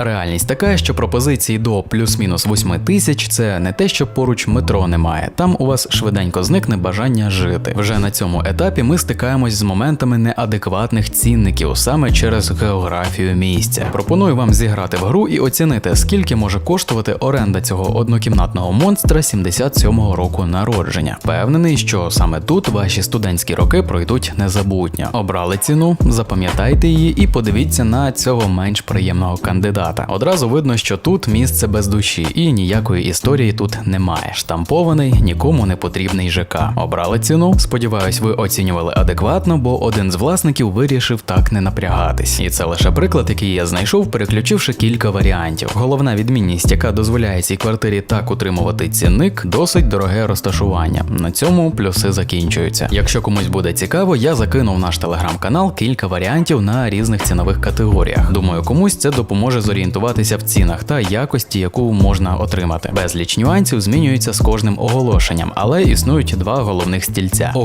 Реальність така, що пропозиції до плюс-мінус 8 тисяч це не те, що поруч метро немає. Там у вас швиденько зникне бажання жити. Вже на цьому етапі ми стикаємось з моментами неадекватних цінників саме через географію місця. Пропоную вам зіграти в гру і оцінити, скільки може коштувати оренда цього однокімнатного монстра 77-го року народження. Впевнений, що саме тут ваші студентські роки пройдуть незабутньо. Обрали ціну, запам'ятайте її і подивіться на цього менш приємного кандидата. Одразу видно, що тут місце без душі і ніякої історії тут немає. Штампований, нікому не потрібний ЖК. Обрали ціну. Сподіваюсь, ви оцінювали адекватно, бо один з власників вирішив так не напрягатись. І це лише приклад, який я знайшов, переключивши кілька варіантів. Головна відмінність, яка дозволяє цій квартирі так утримувати цінник, досить дороге розташування. На цьому плюси закінчуються. Якщо комусь буде цікаво, я закинув наш телеграм-канал кілька варіантів на різних цінових категоріях. Думаю, комусь це допоможе зорієнтуватися в цінах та якості, яку можна отримати. Безліч нюансів змінюються з кожним оголошенням, але існують два головних стільця.